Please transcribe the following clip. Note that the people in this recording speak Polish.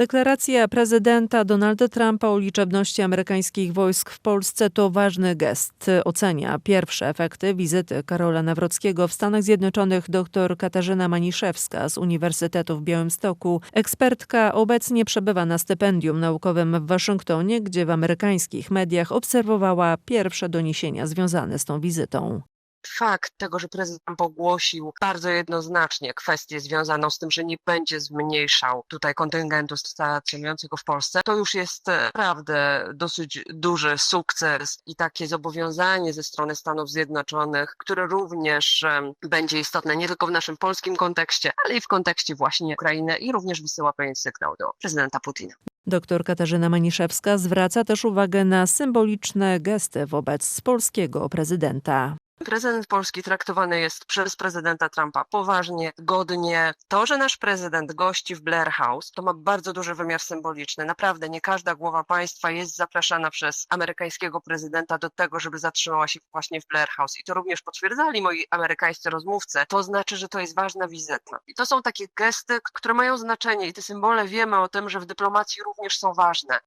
Deklaracja prezydenta Donalda Trumpa o liczebności amerykańskich wojsk w Polsce to ważny gest. Ocenia pierwsze efekty wizyty Karola Nawrockiego w Stanach Zjednoczonych dr Katarzyna Maniszewska z Uniwersytetu w Białymstoku. Ekspertka obecnie przebywa na stypendium naukowym w Waszyngtonie, gdzie w amerykańskich mediach obserwowała pierwsze doniesienia związane z tą wizytą. Fakt tego, że prezydent ogłosił bardzo jednoznacznie kwestię związaną z tym, że nie będzie zmniejszał tutaj kontyngentu stacjonującego w Polsce, to już jest e, naprawdę dosyć duży sukces i takie zobowiązanie ze strony Stanów Zjednoczonych, które również będzie istotne nie tylko w naszym polskim kontekście, ale i w kontekście właśnie Ukrainy i również wysyła pewien sygnał do prezydenta Putina. Dr Katarzyna Maniszewska zwraca też uwagę na symboliczne gesty wobec polskiego prezydenta. Prezydent Polski traktowany jest przez prezydenta Trumpa poważnie, godnie. To, że nasz prezydent gości w Blair House, to ma bardzo duży wymiar symboliczny. Naprawdę nie każda głowa państwa jest zapraszana przez amerykańskiego prezydenta do tego, żeby zatrzymała się właśnie w Blair House. I to również potwierdzali moi amerykańscy rozmówcy. To znaczy, że to jest ważna wizyta. I to są takie gesty, które mają znaczenie i te symbole wiemy o tym, że w dyplomacji również są ważne.